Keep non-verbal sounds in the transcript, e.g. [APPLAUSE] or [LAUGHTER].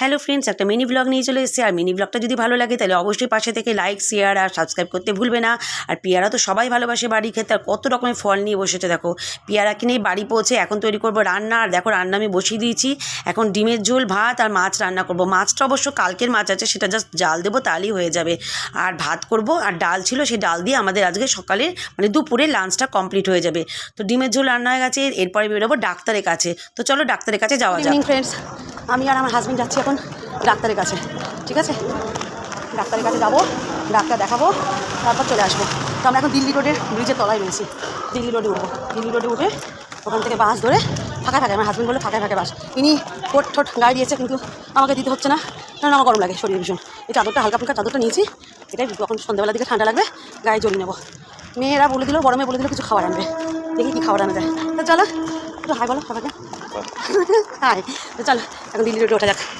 Hello friends, একটা mini blog নিয়ে চলে এসেছি। আর মিনি ব্লগটা যদি ভালো লাগে, তাহলে অবশ্যই পাশে থেকে লাইক শেয়ার আর সাবস্ক্রাইব করতে ভুলবে না। আর পেয়ারা তো সবাই ভালোবাসে বাড়ি খেতে আর কত রকমের ফল নিয়ে বসেছে, দেখো। পেয়ারা কিনেই বাড়ি পৌঁছে এখন তৈরি করব রান্না। আর দেখো, রান্না আমি বসিয়ে দিয়েছি। এখন ডিমের ঝোল, ভাত আর মাছ রান্না করব। মাছটা অবশ্য কালকের মাছ আছে, সেটা জাস্ট জাল দেবো, তাহলেই হয়ে যাবে। আর ভাত করব, আর ডাল ছিল সেই ডাল দিয়ে আমাদের আজকে সকালে মানে দুপুরে লাঞ্চটা কমপ্লিট হয়ে যাবে। তো ডিমের ঝোল রান্না হয়ে গেছে, এরপরে বেরোবো ডাক্তারের কাছে। তো চলো ডাক্তারের কাছে যাওয়া যাক। ফ্রেন্ডস আমি আর আমার হাজব্যান্ড যাচ্ছি এখন ডাক্তারের কাছে, ঠিক আছে? ডাক্তারের কাছে যাব, ডাক্তার দেখাবো, তারপর চলে আসব। তো আমরা এখন দিল্লি রোডের ব্রিজের তলায় রয়েছি। দিল্লি রোডে উঠবো। দিল্লি রোডে উঠে ওখান থেকে বাস ধরে ফাঁকা থাকে। আমার হাজব্যান্ড বলে ফাঁকা ফাঁকা বাস। ইনি কোট ঠোঁট গায়ে দিয়েছে, কিন্তু আমাকে দিতে হচ্ছে না। কারণ আমার গরম লাগে শরীর ভীষণ। এই চাদরটা হালকা ফুলকা চাদরটা নিয়েছি। এটাই যখন সন্ধ্যাবেলা দিকে ঠান্ডা লাগবে, গায়ে জড়িয়ে নেব। মেয়েরা বলে দিল গরমে বলে দিল, কিছু খাবার আনবে। দেখি কী খাবার আনা যায়। তো চলো একটু হাই বলো। সবাইকে হাই [LAUGHS] চলো এখন দিল্লি রোডে ওঠা যাক।